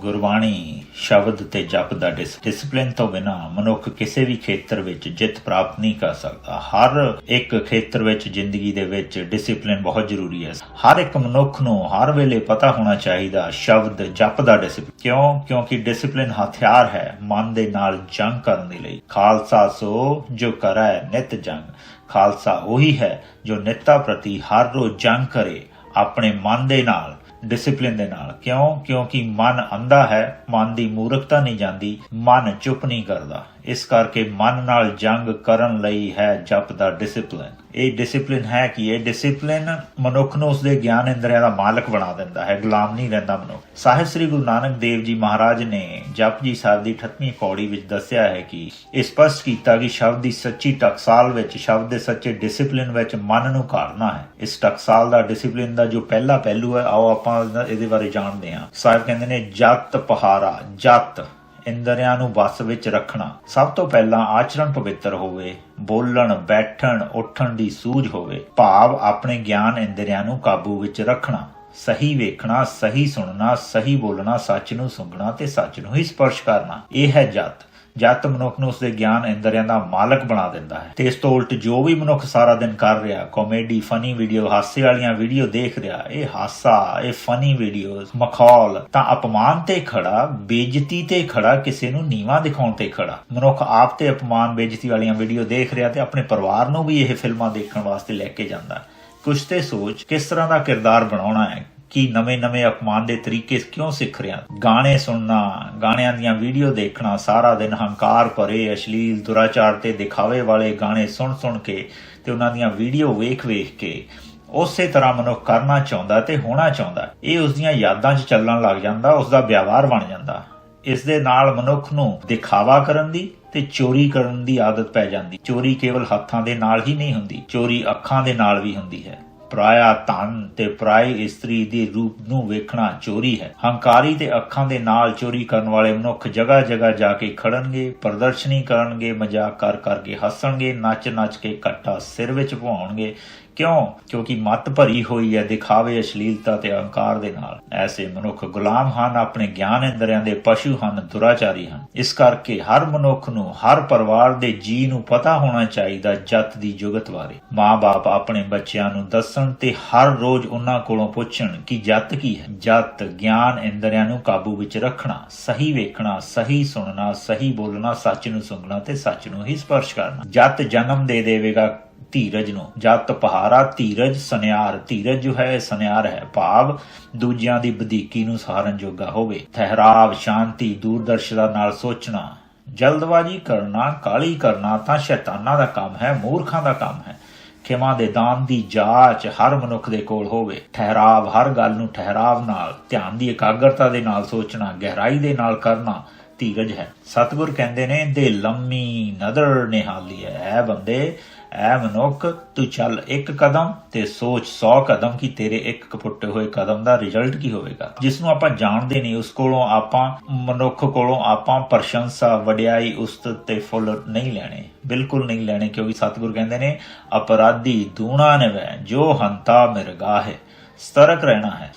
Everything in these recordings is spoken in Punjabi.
ਗੁਰਬਾਣੀ ਸ਼ਬਦ ਤੇ ਜਪ ਦਾ ਡਿਸਪਲਿਨ ਤੋਂ ਬਿਨਾ ਮਨੁੱਖ ਕਿਸੇ ਵੀ ਖੇਤਰ ਵਿੱਚ ਜਿੱਤ ਪ੍ਰਾਪਤ ਨਹੀਂ ਕਰ ਸਕਦਾ। ਹਰ ਇੱਕ ਖੇਤਰ ਵਿੱਚ ਜ਼ਿੰਦਗੀ ਦੇ ਵਿੱਚ ਡਿਸਪਲਿਨ ਬਹੁਤ ਜ਼ਰੂਰੀ ਹੈ। ਹਰ ਇੱਕ ਮਨੁੱਖ ਨੂੰ ਹਰ ਵੇਲੇ ਪਤਾ ਹੋਣਾ ਚਾਹੀਦਾ ਸ਼ਬਦ ਜਪ ਦਾ ਡਿਸਪਲਿਨ ਕਿਉਂ? ਕਿਉਂਕਿ ਡਿਸਪਲਿਨ ਹਥਿਆਰ ਹੈ ਮਨ ਦੇ ਨਾਲ ਜੰਗ ਕਰਨ ਦੇ ਲਈ। ਖਾਲਸਾ ਸੋ ਜੋ ਕਰੈ ਨਿਤ ਜੰਗ। ਖਾਲਸਾ ਉਹੀ ਹੈ ਜੋ ਨਿੱਤਾ ਪ੍ਰਤੀ ਹਰ ਰੋਜ਼ ਜੰਗ ਕਰੇ, ਆਪਣੇ ਮਨ ਦੇ ਨਾਲ ਡਿਸਪਲਿਨ ਦੇ ਨਾਲ। ਕਿਉਂ? ਕਿਉਂਕਿ ਮਨ ਅੰਧਾ ਹੈ, ਮਨ ਦੀ ਮੂਰਖਤਾ ਨਹੀਂ ਜਾਂਦੀ, ਮਨ ਚੁੱਪ ਨਹੀਂ ਕਰਦਾ। ਇਸ ਕਰਕੇ ਮਨ ਨਾਲ ਜੰਗ ਕਰਨ ਲਈ ਹੈ ਜਪ ਦਾ ਡਿਸਪਲਿਨ ਇਹ ਡਿਸਪਲਿਨ ਹੈ ਕਿ? ਇਹ ਡਿਸਪਲਿਨ ਮਨੁੱਖ ਨੂੰ ਉਸਦੇ ਗਿਆਨ ਇੰਦਰੀਆਂ ਦਾ ਮਾਲਕ ਬਣਾ ਦਿੰਦਾ ਹੈ, ਗੁਲਾਮ ਨਹੀਂ ਰਹਿੰਦਾ ਮਨੁੱਖ। ਸਾਹਿਬ ਸ੍ਰੀ ਗੁਰੂ ਨਾਨਕ ਦੇਵ ਜੀ ਮਹਾਰਾਜ ਨੇ ਜਪਜੀ ਸਾਹਿਬ ਦੀ 38ਵੀਂ ਪੌੜੀ ਵਿੱਚ ਦੱਸਿਆ ਹੈ ਕਿ ਇਹ ਸਪਸ਼ਟ ਕੀਤਾ ਕਿ ਸ਼ਬਦ ਦੀ ਸੱਚੀ ਟਕਸਾਲ ਵਿੱਚ, ਸ਼ਬਦ ਦੇ ਸੱਚੇ ਡਿਸਪਲਿਨ ਵਿੱਚ ਮਨ ਨੂੰ ਘਾੜਨਾ ਹੈ। ਇਸ ਟਕਸਾਲ ਦਾ ਡਿਸਪਲਿਨ ਦਾ ਜੋ ਪਹਿਲਾ ਪਹਿਲੂ ਹੈ, ਆਓ ਆਪਾਂ ਇਹਦੇ ਬਾਰੇ ਜਾਣਦੇ ਹਾਂ। ਸਾਹਿਬ ਕਹਿੰਦੇ ਨੇ, ਜਤ ਪਹਾਰਾ, ਜਤ। ਇੰਦਰੀਆਂ ਨੂੰ ਵਸ ਵਿੱਚ ਰੱਖਣਾ। ਸਭ ਤੋਂ ਪਹਿਲਾਂ ਆਚਰਣ ਪਵਿੱਤਰ ਹੋਵੇ, ਬੋਲਣ, ਬੈਠਣ, ਉੱਠਣ ਦੀ ਸੂਝ ਹੋਵੇ। ਭਾਵ ਆਪਣੇ ਗਿਆਨ ਇੰਦਰੀਆਂ ਨੂੰ ਕਾਬੂ ਵਿੱਚ ਰੱਖਣਾ। ਸਹੀ ਵੇਖਣਾ, ਸਹੀ ਸੁਣਨਾ, ਸਹੀ ਬੋਲਣਾ, ਸੱਚ ਨੂੰ ਸੁਣਨਾ ਤੇ ਸੱਚ ਨੂੰ ਹੀ ਸਪਰਸ਼ ਕਰਨਾ। ਇਹ ਹੈ ਜਤ। ਜਦ ਮਨੁੱਖ ਨੂੰ ਉਸਦੇ ਗਿਆਨ ਇੰਦਰੀਆਂ ਦਾ ਮਾਲਕ ਬਣਾ ਦਿੰਦਾ ਹੈ ਤੇ ਇਸ ਤੋਂ ਉਲਟ ਜੋ ਵੀ ਮਨੁੱਖ ਸਾਰਾ ਦਿਨ ਕਰ ਰਿਹਾ ਕਾਮੇਡੀ ਫਨੀ ਵੀਡੀਓ ਹਾਸੇ ਵਾਲੀਆਂ ਵੀਡੀਓ ਦੇਖ ਰਿਹਾ, ਇਹ ਹਾਸਾ, ਇਹ ਫਨੀ ਵੀਡੀਓਜ਼ ਮਖੌਲ, ਤਾਂ ਅਪਮਾਨ ਤੇ ਖੜਾ, ਬੇਇੱਜ਼ਤੀ ਤੇ ਖੜਾ, ਕਿਸੇ ਨੂੰ ਨੀਵਾ ਦਿਖਾਉਣ ਤੇ ਖੜਾ ਮਨੁੱਖ ਆਪ ਤੇ ਅਪਮਾਨ, ਬੇਇੱਜ਼ਤੀ ਵਾਲੀਆਂ ਵੀਡੀਓ ਦੇਖ ਰਿਹਾ ਤੇ ਆਪਣੇ ਪਰਿਵਾਰ ਨੂੰ ਵੀ ਇਹ ਫਿਲਮਾਂ ਦੇਖਣ ਵਾਸਤੇ ਲੈ ਕੇ ਜਾਂਦਾ ਹੈ। ਕੁਛ ਤੇ ਸੋਚ ਕਿਸ ਤਰ੍ਹਾਂ ਦਾ ਕਿਰਦਾਰ ਬਣਾਉਣਾ ਹੈ ਕੀ ਨਵੇਂ-ਨਵੇਂ ਅਪਮਾਨ ਦੇ ਤਰੀਕੇ ਕਿਉਂ ਸਿੱਖ ਰਿਹਾ? ਗਾਣੇ ਸੁਣਨਾ, ਗਾਣਿਆਂ ਦੀਆਂ ਵੀਡੀਓ ਦੇਖਣਾ, ਸਾਰਾ ਦਿਨ ਹੰਕਾਰ ਭਰੇ, ਅਸ਼ਲੀਲ ਦੁਰਾਚਾਰ ਤੇ ਦਿਖਾਵੇ ਵਾਲੇ ਗਾਣੇ ਸੁਣ-ਸੁਣ ਕੇ ਤੇ ਉਹਨਾਂ ਦੀਆਂ ਵੀਡੀਓ ਵੇਖ-ਵੇਖ ਕੇ ਉਸੇ ਤਰ੍ਹਾਂ ਮਨੁੱਖ ਕਰਨਾ ਚਾਹੁੰਦਾ ਤੇ ਹੋਣਾ ਚਾਹੁੰਦਾ। ਇਹ ਉਸ ਦੀਆਂ ਯਾਦਾਂ 'ਚ ਚੱਲਣ ਲੱਗ ਜਾਂਦਾ, ਉਸ ਦਾ ਵਿਵਹਾਰ ਬਣ ਜਾਂਦਾ। ਇਸ ਦੇ ਨਾਲ ਮਨੁੱਖ ਨੂੰ ਦਿਖਾਵਾ ਕਰਨ ਦੀ ਤੇ ਚੋਰੀ ਕਰਨ ਦੀ ਆਦਤ ਪੈ ਜਾਂਦੀ। ਚੋਰੀ ਕੇਵਲ ਹੱਥਾਂ ਦੇ ਨਾਲ ਹੀ ਨਹੀਂ ਹੁੰਦੀ, ਚੋਰੀ ਅੱਖਾਂ ਦੇ ਨਾਲ ਵੀ ਹੁੰਦੀ ਹੈ। ਪਰਾਇਆ ਧਨ ਤੇ ਪਰਾਈ ਇਸਤਰੀ ਦੇ ਰੂਪ ਨੂੰ ਵੇਖਣਾ ਚੋਰੀ ਹੈ। ਹੰਕਾਰੀ ਤੇ ਅੱਖਾਂ ਦੇ ਨਾਲ ਚੋਰੀ ਕਰਨ ਵਾਲੇ ਮਨੁੱਖ ਜਗ੍ਹਾ ਜਗ੍ਹਾ ਜਾ ਕੇ ਖੜਨਗੇ, ਪ੍ਰਦਰਸ਼ਨੀ ਕਰਨਗੇ, ਮਜ਼ਾਕ ਕਰ ਕਰਕੇ ਹੱਸਣਗੇ ਨੱਚ ਨੱਚ ਕੇ ਕੱਟਾ ਸਿਰ ਵਿੱਚ ਪਵਾਉਣਗੇ ਕਿਉਂ? ਕਿਉਂਕਿ ਮਤ ਭਰੀ ਹੋਈ ਹੈ, ਦਿਖਾਵੇ ਅਸ਼ਲੀਲਤਾ ਤੇ ਅਹੰਕਾਰ ਦੇ ਨਾਲ। ਐਸੇ ਮਨੁੱਖ ਗੁਲਾਮ ਹਨ, ਆਪਣੇ ਗਿਆਨ ਇੰਦਰੀਆਂ ਦੇ ਪਸ਼ੂ ਹਨ, ਦੁਰਾਚਾਰੀ ਹਨ। ਇਸ ਕਰਕੇ ਹਰ ਮਨੁੱਖ ਨੂੰ, ਹਰ ਪਰਿਵਾਰ ਦੇ ਜੀ ਨੂੰ ਪਤਾ ਹੋਣਾ ਚਾਹੀਦਾ ਜੱਤ ਦੀ ਜੁਗਤ ਬਾਰੇ। ਮਾਂ-ਬਾਪ ਆਪਣੇ ਬੱਚਿਆਂ ਨੂੰ ਦੱਸਣ ਤੇ ਹਰ ਰੋਜ਼ ਉਹਨਾਂ ਕੋਲੋਂ ਪੁੱਛਣ ਕਿ ਜਤ ਕੀ ਹੈ? ਜਤ ਗਿਆਨ ਇੰਦਰੀਆਂ ਨੂੰ ਕਾਬੂ ਵਿੱਚ ਰੱਖਣਾ, ਸਹੀ ਵੇਖਣਾ, ਸਹੀ ਸੁਣਨਾ, ਸਹੀ ਬੋਲਣਾ, ਸੱਚ ਨੂੰ ਸੁਣਨਾ ਤੇ ਸੱਚ ਨੂੰ ਹੀ ਸਪਰਸ਼ ਕਰਨਾ। ਜਤ ਜਨਮ ਦੇ ਦੇਵੇਗਾ ਧੀਰਜ ਨੂੰ। ਜਤ ਪਹਾਰਾ ਧੀਰਜ ਸੁਨਿਆਰ। ਧੀਰਜ ਜੋ ਹੈ ਸੁਨਿਆਰ ਹੈ। ਭਾਵ ਦੂਜਿਆਂ ਦੀ ਬਦੀਕੀ ਨੂੰ ਸਹਾਰਨ ਜੋਗਾ ਹੋਵੇ। ਠਹਿਰਾਵ, ਸ਼ਾਂਤੀ, ਦੂਰਦਰਸ਼ਤਾ ਨਾਲ ਸੋਚਣਾ। ਜਲਦਬਾਜ਼ੀ ਕਰਨਾ ਕਾਲੀ ਕਰਨਾ ਤਾਂ ਸ਼ੈਤਾਨਾਂ ਦਾ ਕੰਮ ਹੈ, ਮੂਰਖਾਂ ਦਾ ਕੰਮ ਹੈ। ਖਿਮਾ ਦੇ ਦਾਨ ਦੀ ਜਾਂਚ ਹਰ ਮਨੁੱਖ ਦੇ ਕੋਲ ਹੋਵੇ। ਠਹਿਰਾਵ ਹਰ ਗੱਲ ਨੂੰ ਠਹਿਰਾਵ ਨਾਲ, ਧਿਆਨ ਦੀ ਇਕਾਗਰਤਾ ਦੇ ਨਾਲ ਸੋਚਣਾ, ਗਹਿਰਾਈ ਦੇ ਨਾਲ ਕਰਨਾ ਧੀਰਜ ਹੈ। ਸਤਿਗੁਰ ਕਹਿੰਦੇ ਨੇ, ਦੇ ਲੰਮੀ ਨਦਰ ਨਿਹਾਲੀ ਹੈ ਐ ਬੰਦੇ। ਐ ਮਨੁੱਖ, ਤੂੰ ਚੱਲ ਇੱਕ ਕਦਮ ਤੇ ਸੋਚ 100 ਕਦਮ ਕੀ ਤੇਰੇ ਇੱਕ ਕਪੁੱਟੇ ਹੋਏ ਕਦਮ ਦਾ ਰਿਜ਼ਲਟ ਕੀ ਹੋਵੇਗਾ। ਜਿਸ ਨੂੰ ਆਪਾਂ ਜਾਣਦੇ ਨਹੀਂ, ਉਸ ਕੋਲੋਂ ਆਪਾਂ, ਮਨੁੱਖ ਕੋਲੋਂ ਆਪਾਂ ਪ੍ਰਸ਼ੰਸਾ, ਵਡਿਆਈ ਉਸਤਤ ਤੇ ਫੁੱਲ ਨਹੀਂ ਲੈਣੇ। ਬਿਲਕੁਲ ਨਹੀਂ ਲੈਣੇ, ਕਿਉਂਕਿ ਸਤਿਗੁਰ ਕਹਿੰਦੇ ਨੇ, ਅਪਰਾਧੀ ਦੂਣਾ ਨੇ ਵੈ ਜੋ ਹੰਤਾ ਮਿਰਗਾ ਹੈ ਸਤਰਕ ਰਹਿਣਾ ਹੈ।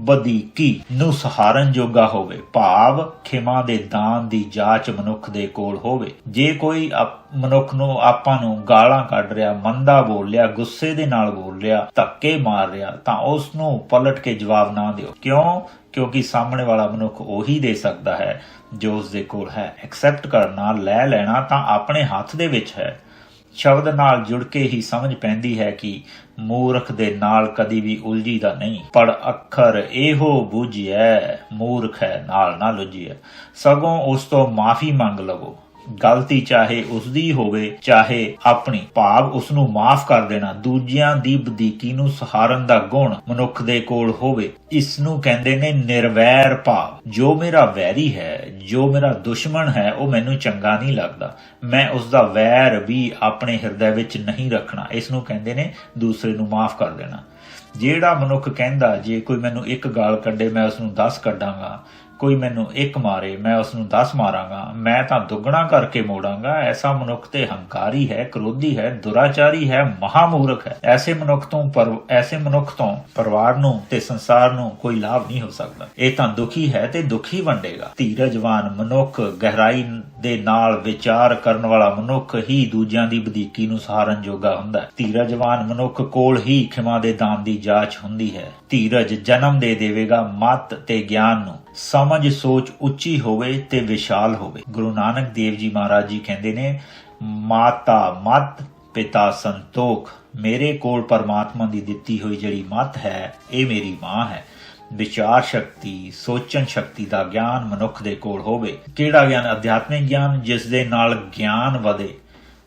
ਬਦੀਕੀ ਨੂੰ ਸਹਾਰਨ ਜੋਗਾ ਹੋਵੇ। ਭਾਵ ਖਿਮਾ ਦੇ ਦਾਨ ਦੀ ਜਾਂਚ ਮਨੁੱਖ ਦੇ ਕੋਲ ਹੋਵੇ। ਜੇ ਕੋਈ ਮਨੁੱਖ ਨੂੰ ਆਪਾਂ ਨੂੰ ਗਾਲਾਂ ਕੱਢ ਰਿਹਾ, ਮੰਦਾ ਬੋਲ ਰਿਹਾ, ਗੁੱਸੇ ਦੇ ਨਾਲ ਬੋਲ ਰਿਹਾ, ਧੱਕੇ ਮਾਰ ਰਿਹਾ, ਤਾਂ ਉਸ ਨੂੰ ਪਲਟ ਕੇ ਜਵਾਬ ਨਾ ਦਿਓ। ਕਿਉਂ? ਕਿਉਂਕਿ ਸਾਹਮਣੇ ਵਾਲਾ ਮਨੁੱਖ ਉਹੀ ਦੇ ਸਕਦਾ ਹੈ ਜੋ ਉਸ ਦੇ ਕੋਲ ਹੈ। ਐਕਸੈਪਟ ਕਰਨਾ, ਲੈ ਲੈਣਾ ਤਾਂ ਆਪਣੇ ਹੱਥ ਦੇ ਵਿੱਚ ਹੈ। ਸ਼ਬਦ ਨਾਲ ਜੁੜ ਕੇ ਹੀ ਸਮਝ ਪੈਂਦੀ ਹੈ ਕਿ ਮੂਰਖ ਦੇ ਨਾਲ ਕਦੀ ਵੀ ਉਲਝੀ ਦਾ ਨਹੀਂ। ਪਰ ਅੱਖਰ ਇਹੋ ਬੁਝਿਐ, ਮੂਰਖ ਹੈ, ਨਾਲ ਨਾ ਲੁਝਿਐ। ਸਗੋਂ ਉਸ ਤੋਂ ਮਾਫੀ ਮੰਗ ਲਵੋ। ਗਲਤੀ ਚਾਹੇ ਉਸ ਦੀ ਹੋਵੇ, ਚਾਹੇ ਆਪਣੀ। ਭਾਵ ਉਸ ਨੂੰ ਮਾਫ ਕਰ ਦੇਣਾ, ਦੂਜਿਆਂ ਦੀ ਬਦੀਕੀ ਨੂੰ ਸਹਾਰਨ ਦਾ ਗੁਣ ਮਨੁੱਖ ਦੇ ਕੋਲ ਹੋਵੇ। ਇਸ ਨੂੰ ਕਹਿੰਦੇ ਨੇ ਨਿਰਵੈਰ ਭਾਵ। ਜੋ ਮੇਰਾ ਵੈਰੀ ਹੈ, ਜੋ ਮੇਰਾ ਦੁਸ਼ਮਣ ਹੈ, ਉਹ ਮੈਨੂੰ ਚੰਗਾ ਨਹੀਂ ਲੱਗਦਾ। ਮੈਂ ਉਸ ਦਾ ਵੈਰ ਵੀ ਆਪਣੇ ਹਿਰਦੇ ਵਿੱਚ ਨਹੀਂ ਰੱਖਣਾ। ਇਸ ਨੂੰ ਕਹਿੰਦੇ ਨੇ ਦੂਸਰੇ ਨੂੰ ਮਾਫ ਕਰ ਦੇਣਾ। ਜਿਹੜਾ ਮਨੁੱਖ ਕਹਿੰਦਾ, ਜੇ ਕੋਈ ਮੈਨੂੰ ਇੱਕ ਗਾਲ ਕੱਢੇ, ਮੈਂ ਉਸ ਨੂੰ 10 ਕੱਢਾਂਗਾ। ਕੋਈ ਮੈਨੂੰ ਇੱਕ ਮਾਰੇ, ਮੈਂ ਉਸ ਨੂੰ 10 ਮਾਰਾਂਗਾ, ਮੈਂ ਤਾਂ ਦੁੱਗਣਾ ਕਰਕੇ ਮੋੜਾਂਗਾ। ਐਸਾ ਮਨੁੱਖ ਤੇ ਹੰਕਾਰੀ ਹੈ, ਕ੍ਰੋਧੀ ਹੈ, ਦੁਰਾਚਾਰੀ ਹੈ, ਮਹਾਮੂਰਖ ਹੈ। ਐਸੇ ਮਨੁੱਖ ਤੋਂ ਪਰ, ਐਸੇ ਮਨੁੱਖ ਤੋਂ ਪਰਿਵਾਰ ਨੂੰ ਤੇ ਸੰਸਾਰ ਨੂੰ ਕੋਈ ਲਾਭ ਨਹੀਂ ਹੋ ਸਕਦਾ। ਇਹ ਤਾਂ ਦੁਖੀ ਹੈ ਤੇ ਦੁਖੀ ਵੰਡੇਗਾ। ਧੀਰਜਵਾਨ ਮਨੁੱਖ ਗਹਿਰਾਈ ਦੇ ਨਾਲ ਵਿਚਾਰ ਕਰਨ ਵਾਲਾ ਮਨੁੱਖ ਹੀ ਦੂਜਿਆਂ ਦੀ ਬਦੀਕੀ ਨੂੰ ਸਹਾਰਨ ਜੋਗਾ ਹੁੰਦਾ ਹੈ। ਧੀਰਜਵਾਨ ਮਨੁੱਖ ਕੋਲ ਹੀ ਖਿਮਾ ਦੇ ਦਾਨ ਦੀ ਜਾਂਚ ਹੁੰਦੀ ਹੈ। ਧੀਰਜ ਜਨਮ ਦੇ ਦੇਵੇਗਾ ਮਤ ਤੇ ਗਿਆਨ ਨੂੰ। ਸਮਝ ਸੋਚ ਉੱਚੀ ਹੋਵੇ ਤੇ ਵਿਸ਼ਾਲ ਹੋਵੇ। ਗੁਰੂ ਨਾਨਕ ਦੇਵ ਜੀ ਮਹਾਰਾਜ ਜੀ ਕਹਿੰਦੇ ਨੇ, ਮਾਤਾ ਮਤ, ਪਿਤਾ ਸੰਤੋਖ। ਮੇਰੇ ਕੋਲ ਪਰਮਾਤਮਾ ਦੀ ਦਿੱਤੀ ਹੋਈ ਜਿਹੜੀ ਮਤ ਹੈ, ਇਹ ਮੇਰੀ ਮਾਂ ਹੈ। ਵਿਚਾਰ ਸ਼ਕਤੀ, ਸੋਚਣ ਸ਼ਕਤੀ ਦਾ ਗਿਆਨ ਮਨੁੱਖ ਦੇ ਕੋਲ ਹੋਵੇ। ਕਿਹੜਾ ਗਿਆਨ? ਅਧਿਆਤਮਿਕ ਗਿਆਨ, ਜਿਸ ਦੇ ਨਾਲ ਗਿਆਨ ਵਧੇ।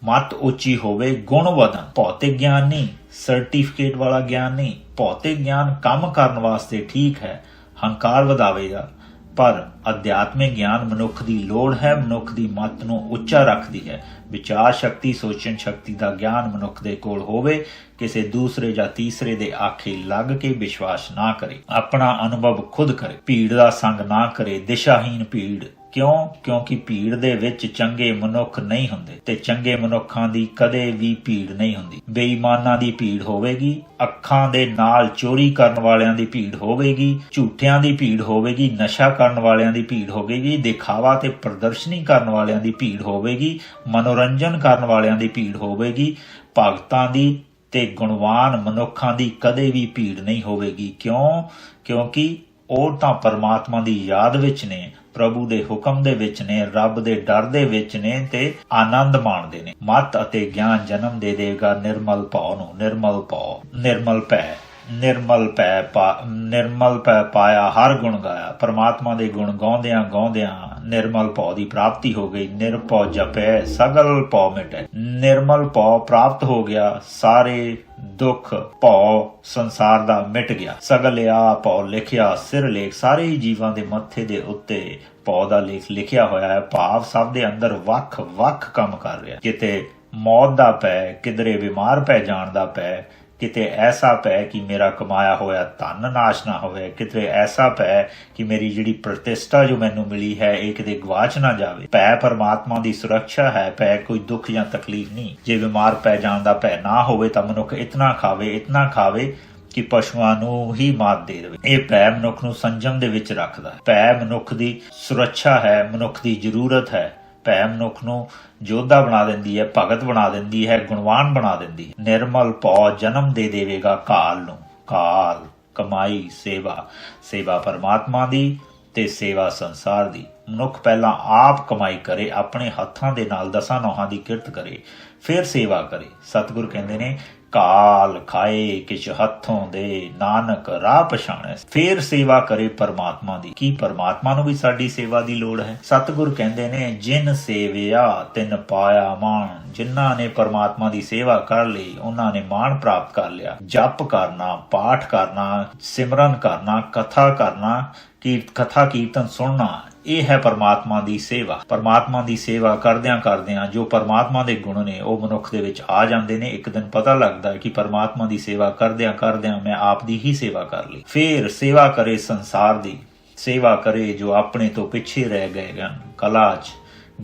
ਮਤ ਉੱਚੀ ਹੋਵੇ, ਗੁਣ ਵਧਣ। ਭੌਤਿਕ ਗਿਆਨ ਨਹੀਂ ਸਰਟੀਫਿਕੇਟ ਵਾਲਾ ਗਿਆਨ ਨਹੀਂ। ਭੌਤਿਕ ਗਿਆਨ ਕੰਮ ਕਰਨ ਵਾਸਤੇ ਠੀਕ ਹੈ। ਹੰਕਾਰ ਵਧਾਵੇਗਾ, ਪਰ ਅਧਿਆਤਮਿਕ ਗਿਆਨ ਮਨੁੱਖ ਦੀ ਲੋੜ ਹੈ, ਮਨੁੱਖ ਦੀ ਮਤ ਨੂੰ ਉੱਚਾ ਰੱਖਦੀ ਹੈ। ਵਿਚਾਰ ਸ਼ਕਤੀ, ਸੋਚਣ ਸ਼ਕਤੀ ਦਾ ਗਿਆਨ ਮਨੁੱਖ ਦੇ ਕੋਲ ਹੋਵੇ, ਕਿਸੇ ਦੂਸਰੇ ਜਾਂ ਤੀਸਰੇ ਦੇ ਆਖੇ ਲੱਗ ਕੇ ਵਿਸ਼ਵਾਸ ਨਾ ਕਰੇ। ਆਪਣਾ ਅਨੁਭਵ ਖੁਦ ਕਰੇ। ਭੀੜ ਦਾ ਸੰਗ ਨਾ ਕਰੇ ਦਿਸ਼ਾਹੀਨ ਭੀੜ ਕਿਉਂ? ਕਿਉਂਕਿ ਭੀੜ ਦੇ ਵਿੱਚ ਚੰਗੇ ਮਨੁੱਖ ਨਹੀਂ ਹੁੰਦੇ ਤੇ ਚੰਗੇ ਮਨੁੱਖਾਂ ਦੀ ਕਦੇ ਵੀ ਭੀੜ ਨਹੀਂ ਹੁੰਦੀ। ਬੇਈਮਾਨਾਂ ਦੀ ਭੀੜ ਹੋਵੇਗੀ, ਅੱਖਾਂ ਦੇ ਨਾਲ ਚੋਰੀ ਕਰਨ ਵਾਲਿਆਂ ਦੀ ਭੀੜ ਹੋਵੇਗੀ, ਝੂਠਿਆਂ ਦੀ ਭੀੜ ਹੋਵੇਗੀ, ਨਸ਼ਾ ਕਰਨ ਵਾਲਿਆਂ ਦੀ ਭੀੜ ਹੋਵੇਗੀ, ਦਿਖਾਵਾ ਤੇ ਪ੍ਰਦਰਸ਼ਨੀ ਕਰਨ ਵਾਲਿਆਂ ਦੀ ਭੀੜ ਹੋਵੇਗੀ, ਮਨੋਰੰਜਨ ਕਰਨ ਵਾਲਿਆਂ ਦੀ ਭੀੜ ਹੋਵੇਗੀ, ਭਗਤਾਂ ਦੀ ਤੇ ਗੁਣਵਾਨ ਮਨੁੱਖਾਂ ਦੀ ਕਦੇ ਵੀ ਭੀੜ ਨਹੀਂ ਹੋਵੇਗੀ। ਕਿਉਂ? ਕਿਉਂਕਿ ਉਹ ਤਾਂ ਪਰਮਾਤਮਾ ਦੀ ਯਾਦ ਵਿੱਚ ਨੇ ਪ੍ਰਭੂ ਦੇ ਹੁਕਮ ਦੇ ਵਿੱਚ ਨੇ, ਰੱਬ ਦੇ ਡਰ ਦੇ ਵਿੱਚ ਨੇ ਤੇ ਆਨੰਦ ਮਾਣਦੇ ਨੇ। ਮਤ ਅਤੇ ਗਿਆਨ ਜਨਮ ਦੇ ਦੇਗਾ, ਨਿਰਮਲ ਭਾਉ ਨੂੰ, ਨਿਰਮਲ ਭਾਉ, ਨਿਰਮਲ ਭੈ। ਨਿਰਮਲ ਪੈ ਪਾ- ਨਿਰਮਲ ਪੈ ਪਾਇਆ, ਹਰ ਗੁਣ ਗਾਇਆ। ਪਰਮਾਤਮਾ ਦੇ ਗੁਣ ਗਾਉਂਦਿਆਂ ਗਾਉਂਦਿਆਂ ਨਿਰਮਲ ਭਉ ਦੀ ਪ੍ਰਾਪਤੀ ਹੋ ਗਈ। ਨਿਰਭਉ ਜਪੈ, ਸਗਲ ਭਉ ਮਿਟੈ। ਨਿਰਮਲ ਭਉ ਪ੍ਰਾਪਤ ਹੋ ਗਿਆ, ਸਾਰੇ ਦੁੱਖ ਭਉ ਸੰਸਾਰ ਦਾ ਮਿਟ ਗਿਆ। ਸਗਲਿਆ ਭਉ ਲਿਖਿਆ, ਸਿਰ ਲੇਖ, ਸਾਰੇ ਜੀਵਾਂ ਦੇ ਮੱਥੇ ਦੇ ਉੱਤੇ ਭਉ ਦਾ ਲੇਖ ਲਿਖਿਆ ਹੋਇਆ ਹੈ। ਭਾਵ ਸਭ ਦੇ ਅੰਦਰ ਵੱਖ ਵੱਖ ਕੰਮ ਕਰ ਰਿਹਾ। ਕਿਤੇ ਮੌਤ ਦਾ ਪੈ, ਕਿਧਰੇ ਬਿਮਾਰ ਪੈ ਜਾਣ ਦਾ ਪੈ ਕਿਤੇ ਐਸਾ ਪੈ ਕਿ ਮੇਰਾ ਕਮਾਇਆ ਹੋਇਆ ਧਨ ਨਾਸ਼ ਨਾ ਹੋਵੇ, ਕਿਤੇ ਐਸਾ ਪੈ ਕਿ ਮੇਰੀ ਜਿਹੜੀ ਪ੍ਰਤਿਸ਼ਠਾ ਜੋ ਮੈਨੂੰ ਮਿਲੀ ਹੈ, ਇਹ ਕਿਤੇ ਗਵਾਚ ਨਾ ਜਾਵੇ। ਪੈ ਪਰਮਾਤਮਾ ਦੀ ਸੁਰੱਖਿਆ ਹੈ, ਪੈ ਕੋਈ ਦੁੱਖ ਜਾਂ ਤਕਲੀਫ ਨਹੀਂ। ਜੇ ਬਿਮਾਰ ਪੈ ਜਾਣ ਦਾ ਪੈ ਨਾ ਹੋਵੇ ਤਾਂ ਮਨੁੱਖ ਇਤਨਾ ਖਾਵੇ ਇਤਨਾ ਖਾਵੇ ਕਿ ਪਸ਼ੂਆਂ ਨੂੰ ਹੀ ਮਾਤ ਦੇ ਦੇਵੇ। ਇਹ ਪੈ ਮਨੁੱਖ ਨੂੰ ਸੰਜਮ ਦੇ ਵਿੱਚ ਰੱਖਦਾ ਹੈ। ਭੈ ਮਨੁੱਖ ਦੀ ਸੁਰੱਖਿਆ ਹੈ, ਮਨੁੱਖ ਦੀ ਜ਼ਰੂਰਤ ਹੈ। ਭੈ ਮਨੁੱਖ ਨੂੰ ਯੋਧਾ ਬਣਾ ਦਿੰਦੀ ਹੈ, ਭਗਤ ਬਣਾ ਦਿੰਦੀ ਹੈ, ਗੁਣਵਾਨ ਬਣਾ ਦਿੰਦੀ ਹੈ। ਨਿਰਮਲ ਭਉ ਜਨਮ ਦੇ ਦੇਵੇਗਾ ਕਾਲ ਨੂੰ। ਕਾਲ, ਕਮਾਈ, ਸੇਵਾ। ਸੇਵਾ ਪਰਮਾਤਮਾ ਦੀ ਤੇ ਸੇਵਾ ਸੰਸਾਰ ਦੀ। ਮਨੁੱਖ ਪਹਿਲਾਂ ਆਪ ਕਮਾਈ ਕਰੇ, ਆਪਣੇ ਹੱਥਾਂ ਦੇ ਨਾਲ ਦਸਾਂ ਨੋਹਾਂ ਦੀ ਕਿਰਤ ਕਰੇ। ਫਿਰ ਸੇਵਾ ਕਰੇ। ਸਤਿਗੁਰ ਕਹਿੰਦੇ ਨੇ, ਕਾਲ ਖਾਏ ਕਿਛ ਹੱਥੋਂ ਦੇ, ਨਾਨਕ ਰਾਹ ਪਛਾਣੈ। ਫਿਰ ਸੇਵਾ ਕਰੇ ਪਰਮਾਤਮਾ ਦੀ। ਕੀ ਪਰਮਾਤਮਾ ਨੂੰ ਵੀ ਸਾਡੀ ਸੇਵਾ ਦੀ ਲੋੜ ਹੈ? ਸਤਿਗੁਰ ਕਹਿੰਦੇ ਨੇ, ਜਿਨ ਸੇਵਿਆ, ਤਿਨ ਪਾਇਆ ਮਾਣ। ਜਿਨ੍ਹਾਂ ਨੇ ਪਰਮਾਤਮਾ ਦੀ ਸੇਵਾ ਕਰ ਲਈ, ਉਹਨਾਂ ਨੇ ਮਾਣ ਪ੍ਰਾਪਤ ਕਰ ਲਿਆ। ਜਪ ਕਰਨਾ, ਪਾਠ ਕਰਨਾ, ਸਿਮਰਨ ਕਰਨਾ, ਕਥਾ ਕਰਨਾ ਕੀਰਤ ਕਥਾ ਕੀਰਤਨ ਸੁਣਨਾ ਇਹ ਹੈ ਪਰਮਾਤਮਾ ਦੀ ਸੇਵਾ। ਪਰਮਾਤਮਾ ਦੀ ਸੇਵਾ ਕਰਦਿਆਂ ਕਰਦਿਆਂ ਜੋ ਪਰਮਾਤਮਾ ਦੇ ਗੁਣ ਨੇ, ਉਹ ਮਨੁੱਖ ਦੇ ਵਿੱਚ ਆ ਜਾਂਦੇ ਨੇ। ਇੱਕ ਦਿਨ ਪਤਾ ਲੱਗਦਾ ਕਿ ਪਰਮਾਤਮਾ ਦੀ ਸੇਵਾ ਕਰਦਿਆਂ ਕਰਦਿਆਂ ਮੈਂ ਆਪ ਦੀ ਹੀ ਸੇਵਾ ਕਰ ਲਈ। ਫੇਰ ਸੇਵਾ ਕਰੇ ਸੰਸਾਰ ਦੀ। ਸੇਵਾ ਕਰੇ ਜੋ ਆਪਣੇ ਤੋਂ ਪਿੱਛੇ ਰਹਿ ਗਏ ਹਨ। ਕਲਾ 'ਚ,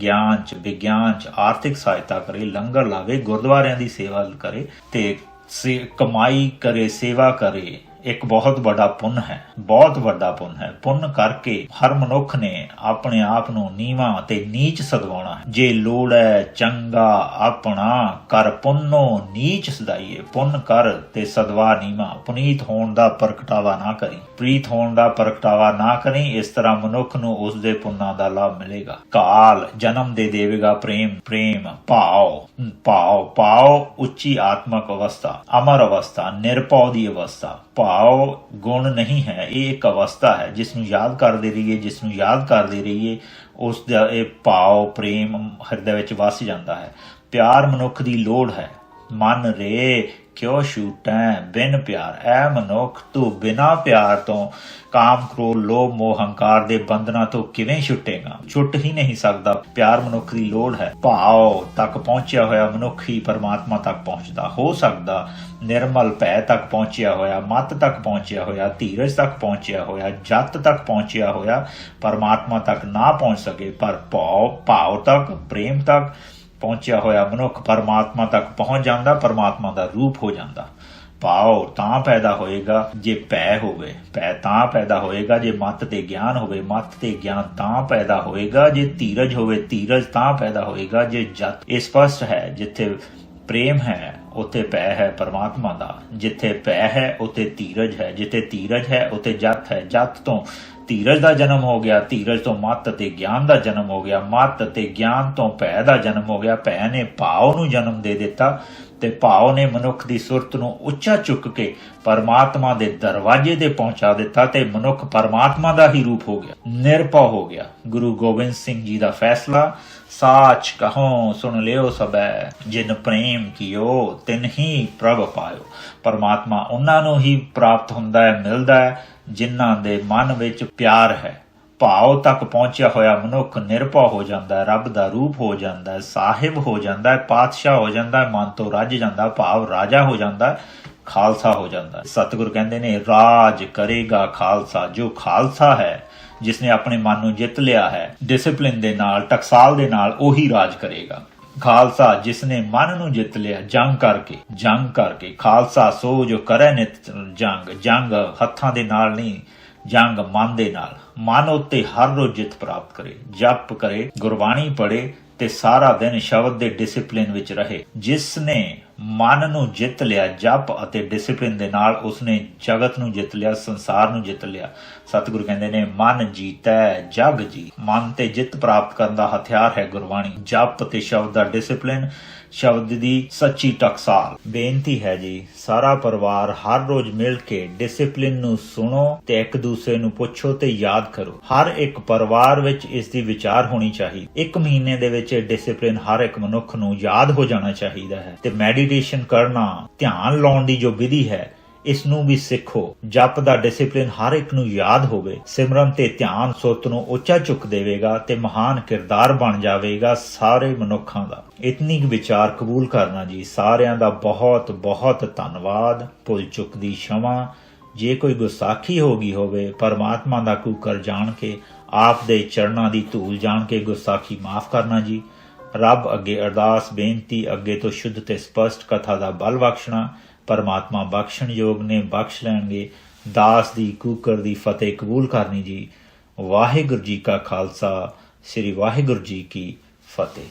ਗਿਆਨ 'ਚ, ਵਿਗਿਆਨ 'ਚ, ਆਰਥਿਕ ਸਹਾਇਤਾ ਕਰੇ, ਲੰਗਰ ਲਾਵੇ, ਗੁਰਦੁਆਰਿਆਂ ਦੀ ਸੇਵਾ ਕਰੇ ਤੇ ਕਮਾਈ ਕਰੇ, ਸੇਵਾ ਕਰੇ। ਇੱਕ ਬਹੁਤ ਵੱਡਾ ਪੁੰਨ ਹੈ, ਬਹੁਤ ਵੱਡਾ ਪੁੰਨ ਹੈ। ਪੁੰਨ ਕਰਕੇ ਹਰ ਮਨੁੱਖ ਨੇ ਆਪਣੇ ਆਪ ਨੂੰ ਨੀਵਾਂ ਤੇ ਨੀਚ ਸਦਵਾਉਣਾ ਜੇ ਲੋੜ ਹੈ, ਚੰਗਾ ਆਪਣਾ ਕਰ ਪੁੰਨੋ, ਨੀਚ ਸਦਾਈਏ। ਪੁੰਨ ਕਰ ਤੇ ਸਦਵਾ ਨੀਵਾ। ਪੁਨੀਤ ਹੋਣ ਦਾ ਪ੍ਰਗਟਾਵਾ ਨਾ ਕਰੀ। ਪ੍ਰੀਤ ਹੋਣ ਦਾ ਪ੍ਰਗਟਾਵਾ ਨਾ ਕਰੀ, ਇਸ ਤਰ੍ਹਾਂ ਮਨੁੱਖ ਨੂੰ ਉਸ ਦੇ ਪੁੰਨਾਂ ਦਾ ਲਾਭ ਮਿਲੇਗਾ। ਕਾਲ ਜਨਮ ਦੇ ਦੇਵੇਗਾ ਪ੍ਰੇਮ ਪ੍ਰੇਮ ਭਾਵ ਭਾਵ ਭਾਵ ਉੱਚੀ ਆਤਮਕ ਅਵਸਥਾ, ਅਮਰ ਅਵਸਥਾ, ਨਿਰਭਉ ਦੀ ਅਵਸਥਾ ਭਾਵ ਗੁਣ ਨਹੀਂ ਹੈ, ਇਹ ਇੱਕ ਅਵਸਥਾ ਹੈ, ਜਿਸ ਨੂੰ ਯਾਦ ਕਰਦੇ ਰਹੀਏ, ਜਿਸ ਨੂੰ ਯਾਦ ਕਰਦੇ ਰਹੀਏ, ਉਸ ਦਾ ਇਹ ਭਾਵ, ਪ੍ਰੇਮ ਹਿਰਦੇ ਵਿੱਚ ਵਸ ਜਾਂਦਾ ਹੈ। ਪਿਆਰ ਮਨੁੱਖ ਦੀ ਲੋੜ ਹੈ। ਮਨ ਰੇ ਕਿਉ ਛੂਟੈ ਬਿਨ ਪਿਆਰ। ਐ ਮਨੁੱਖ ਤੂੰ ਬਿਨਾ ਪਿਆਰ ਤੋਂ ਕਾਮ, ਕ੍ਰੋਧ, ਲੋਭ, ਮੋਹ, ਹੰਕਾਰ ਦੇ ਬੰਧਨਾਂ ਤੋਂ ਕਿਵੇਂ ਛੁੱਟੇਗਾ? ਛੁੱਟ ਹੀ ਨਹੀਂ ਸਕਦਾ। ਪਿਆਰ ਮਨੁੱਖ ਦੀ ਲੋੜ ਹੈ। ਭਾਵ ਤੱਕ ਪਹੁੰਚਿਆ ਹੋਇਆ ਮਨੁੱਖ ਹੀ ਪਰਮਾਤਮਾ ਤੱਕ ਪਹੁੰਚਦਾ। ਹੋ ਸਕਦਾ ਨਿਰਮਲ ਭੈ ਤੱਕ ਪਹੁੰਚਿਆ ਹੋਇਆ, ਮਤ ਤੱਕ ਪਹੁੰਚਿਆ ਹੋਇਆ, ਧੀਰਜ ਤੱਕ ਪਹੁੰਚਿਆ ਹੋਇਆ, ਜਤ ਤੱਕ ਪਹੁੰਚਿਆ ਹੋਇਆ, ਪਰਮਾਤਮਾ ਤੱਕ ਨਾ ਪਹੁੰਚ ਸਕੇ। ਪਰ ਭਾਵ ਭਾਵ ਤੱਕ, ਪ੍ਰੇਮ ਤੱਕ ਪਹੁੰਚਿਆ ਹੋਇਆ ਮਨੁੱਖ ਪਰਮਾਤਮਾ ਤੱਕ ਪਹੁੰਚ ਜਾਂਦਾ, ਪਰਮਾਤਮਾ ਦਾ ਰੂਪ ਹੋ ਜਾਂਦਾ। ਭਾਵ ਤਾਂ ਪੈਦਾ ਹੋਏਗਾ ਜੇ ਭੈ ਹੋਵੇ। ਭੈ ਤਾਂ ਪੈਦਾ ਹੋਏਗਾ ਜੇ ਮਤ ਤੇ ਗਿਆਨ ਹੋਵੇ। ਮਤ ਤੇ ਗਿਆਨ ਤਾਂ ਪੈਦਾ ਹੋਏਗਾ ਜੇ ਧੀਰਜ ਹੋਵੇ। ਧੀਰਜ ਤਾਂ ਪੈਦਾ ਹੋਏਗਾ ਜੇ ਜਤ ਇਹ ਸਪਸ਼ਟ ਹੈ, ਜਿੱਥੇ ਪ੍ਰੇਮ ਹੈ, ਉੱਥੇ ਪੈ ਹੈ ਪਰਮਾਤਮਾ ਦਾ। ਜਿੱਥੇ ਪੈ ਹੈ, ਉੱਥੇ ਧੀਰਜ ਹੈ। ਜਿੱਥੇ ਧੀਰਜ ਹੈ, ਉੱਥੇ ਜਤ ਹੈ। ਜਤ ਤੋਂ ਧੀਰਜ ਦਾ ਜਨਮ ਹੋ ਗਿਆ, ਧੀਰਜ ਤੋਂ ਮਤ ਤੇ ਗਿਆਨ ਦਾ ਜਨਮ ਹੋ ਗਿਆ, ਮਤ ਤੇ ਗਿਆਨ ਤੋਂ ਭੈ ਦਾ ਜਨਮ ਹੋ ਗਿਆ, ਭੈ ਨੇ ਭਾਵ ਨੂੰ ਜਨਮ ਦੇ ਦਿੱਤਾ ਤੇ ਭਾਵ ਨੇ ਮਨੁੱਖ ਦੀ ਸੁਰਤ ਨੂੰ ਉੱਚਾ ਚੁੱਕ ਕੇ ਪਰਮਾਤਮਾ ਦੇ ਦਰਵਾਜ਼ੇ ਤੇ ਪਹੁੰਚਾ ਦਿੱਤਾ ਤੇ ਮਨੁੱਖ ਪਰਮਾਤਮਾ ਦਾ ਹੀ ਰੂਪ ਹੋ ਗਿਆ, ਨਿਰਭਉ ਹੋ ਗਿਆ। ਗੁਰੂ ਗੋਬਿੰਦ ਸਿੰਘ ਜੀ ਦਾ ਫੈਸਲਾ ਸਾਚ ਕਹੋ, ਸੁਣ ਲਿਓ ਸਬੈ ਜਿਨ ਪ੍ਰੇਮ ਕੀਓ, ਤਿਨ ਹੀ ਪ੍ਰਭ ਪਾਇਓ। ਪਰਮਾਤਮਾ ਉਹਨਾਂ ਨੂੰ ਹੀ ਪ੍ਰਾਪਤ ਹੁੰਦਾ ਹੈ, ਮਿਲਦਾ ਹੈ, ਜਿਨ੍ਹਾਂ ਦੇ ਮਨ ਵਿੱਚ ਪਿਆਰ ਹੈ। ਭਾਵ ਤੱਕ ਪਹੁੰਚਿਆ ਹੋਇਆ ਮਨੁੱਖ ਨਿਰਭਉ ਹੋ ਜਾਂਦਾ ਹੈ, ਰੱਬ ਦਾ ਰੂਪ ਹੋ ਜਾਂਦਾ ਹੈ, ਸਾਹਿਬ ਹੋ ਜਾਂਦਾ ਹੈ, ਪਾਤਸ਼ਾਹ ਹੋ ਜਾਂਦਾ ਹੈ, ਮਨ ਤੋਂ ਰੱਜ ਜਾਂਦਾ ਭਾਵ ਰਾਜਾ ਹੋ ਜਾਂਦਾ ਖਾਲਸਾ ਹੋ ਜਾਂਦਾ ਹੈ। ਸਤਿਗੁਰ ਕਹਿੰਦੇ ਨੇ, ਰਾਜ ਕਰੇਗਾ ਖਾਲਸਾ, ਜੋ ਖਾਲਸਾ ਹੈ ਜਿਸਨੇ ਆਪਣੇ ਮਨ ਨੂੰ ਜਿੱਤ ਲਿਆ ਹੈ ਡਿਸਪਲਿਨ ਦੇ ਨਾਲ, ਟਕਸਾਲ ਦੇ ਨਾਲ ਉਹੀ ਰਾਜ ਕਰੇਗਾ। ਖਾਲਸਾ ਜਿਸਨੇ ਮਨ ਨੂੰ ਜਿੱਤ ਲਿਆ, ਜੰਗ ਕਰਕੇ ਜੰਗ ਕਰਕੇ। ਖਾਲਸਾ ਸੋ ਜੋ ਕਰੇ ਨਿਤ ਜੰਗ ਜੰਗ ਹੱਥਾਂ ਦੇ ਨਾਲ ਨਹੀਂ, ਜੰਗ ਮਨ ਦੇ ਨਾਲ। ਮਨ ਉੱਤੇ ਹਰ ਰੋਜ਼ ਜਿੱਤ ਪ੍ਰਾਪਤ ਕਰੇ, ਜਪ ਕਰੇ, ਗੁਰਬਾਣੀ ਪੜੇ ਤੇ ਸਾਰਾ ਦਿਨ ਸ਼ਬਦ ਦੇ ਡਿਸਪਲਿਨ ਵਿੱਚ ਰਹੇ। ਜਿਸ ਨੇ ਮਨ ਨੂੰ ਜਿੱਤ ਲਿਆ, ਜਪ ਅਤੇ ਡਿਸਪਲਿਨ ਦੇ ਨਾਲ ਉਸਨੇ ਜਗਤ ਨੂੰ ਜਿੱਤ ਲਿਆ, ਸੰਸਾਰ ਨੂੰ ਜਿੱਤ ਲਿਆ। ਸਤਿਗੁਰੂ ਕਹਿੰਦੇ ਨੇ, ਮਨ ਜੀਤੈ, ਜਗ ਜੀ ਮਨ ਤੇ ਜਿੱਤ ਪ੍ਰਾਪਤ ਕਰਨ ਦਾ ਹਥਿਆਰ ਹੈ ਗੁਰਬਾਣੀ। ਜਪ ਤੇ ਸ਼ਬਦ ਦਾ ਡਿਸਪਲਿਨ ਸ਼ਬਦ ਦੀ ਸੱਚੀ ਟਕਸਾਲ। ਬੇਨਤੀ ਹੈ ਜੀ, ਸਾਰਾ ਪਰਿਵਾਰ ਹਰ ਰੋਜ਼ ਮਿਲ ਕੇ ਡਿਸਪਲਿਨ ਨੂੰ ਸੁਣੋ ਤੇ ਇੱਕ ਦੂਸਰੇ ਨੂੰ ਪੁੱਛੋ ਤੇ ਯਾਦ ਕਰੋ। ਹਰ ਇੱਕ ਪਰਿਵਾਰ ਵਿੱਚ ਇਸ ਦੀ ਵਿਚਾਰ ਹੋਣੀ ਚਾਹੀਦੀ। ਇੱਕ ਮਹੀਨੇ ਦੇ ਵਿੱਚ ਡਿਸਪਲਿਨ ਹਰ ਇੱਕ ਮਨੁੱਖ ਨੂੰ ਯਾਦ ਹੋ ਜਾਣਾ ਚਾਹੀਦਾ ਹੈ ਤੇ ਮੈਡੀਟੇਸ਼ਨ ਕਰਨਾ ਧਿਆਨ ਲਾਉਣ ਦੀ ਜੋ ਵਿਧੀ ਹੈ ਇਸ ਨੂੰ ਵੀ ਸਿੱਖੋ। ਜਪ ਦਾ ਡਿਸਪਲਿਨ ਹਰ ਇੱਕ ਨੂੰ ਯਾਦ ਹੋਵੇ। ਸਿਮਰਨ ਤੇ ਧਿਆਨ ਸੁਰਤ ਨੂੰ ਉੱਚਾ ਚੁੱਕ ਦੇਵੇਗਾ ਤੇ ਮਹਾਨ ਕਿਰਦਾਰ ਬਣ ਜਾਵੇਗਾ ਸਾਰੇ ਮਨੁੱਖਾਂ ਦਾ। ਇਤਨੀ ਵਿਚਾਰ ਕਬੂਲ ਕਰਨਾ ਜੀ। ਸਾਰਿਆਂ ਦਾ ਬਹੁਤ ਬਹੁਤ ਧੰਨਵਾਦ। ਭੁੱਲ ਚੁੱਕ ਦੀ ਸ਼ਮਾ। ਜੇ ਕੋਈ ਗੁਸਾਖੀ ਹੋ ਗਈ ਹੋਵੇ, ਪਰਮਾਤਮਾ ਦਾ ਕੂਕਰ ਜਾਣ ਕੇ, ਆਪ ਦੇ ਚਰਨਾਂ ਦੀ ਧੂਲ ਜਾਣ ਕੇ ਗੁਸਾਖੀ ਮਾਫ ਕਰਨਾ ਜੀ। ਰੱਬ ਅੱਗੇ ਅਰਦਾਸ, ਬੇਨਤੀ, ਅੱਗੇ ਤੋਂ ਸ਼ੁੱਧ ਤੇ ਸਪਸ਼ਟ ਕਥਾ ਦਾ ਬਲ ਬਖਸ਼ਣਾ। ਪਰਮਾਤਮਾ ਬਖਸ਼ਣ ਯੋਗ ਨੇ ਬਖਸ਼ ਲੈਣਗੇ। ਦਾਸ ਦੀ, ਕੂਕਰ ਦੀ ਫਤਿਹ ਕਬੂਲ ਕਰਨੀ ਜੀ। ਵਾਹਿਗੁਰੂ ਜੀ ਕਾ ਖਾਲਸਾ, ਸ੍ਰੀ ਵਾਹਿਗੁਰੂ ਜੀ ਕੀ ਫਤਿਹ।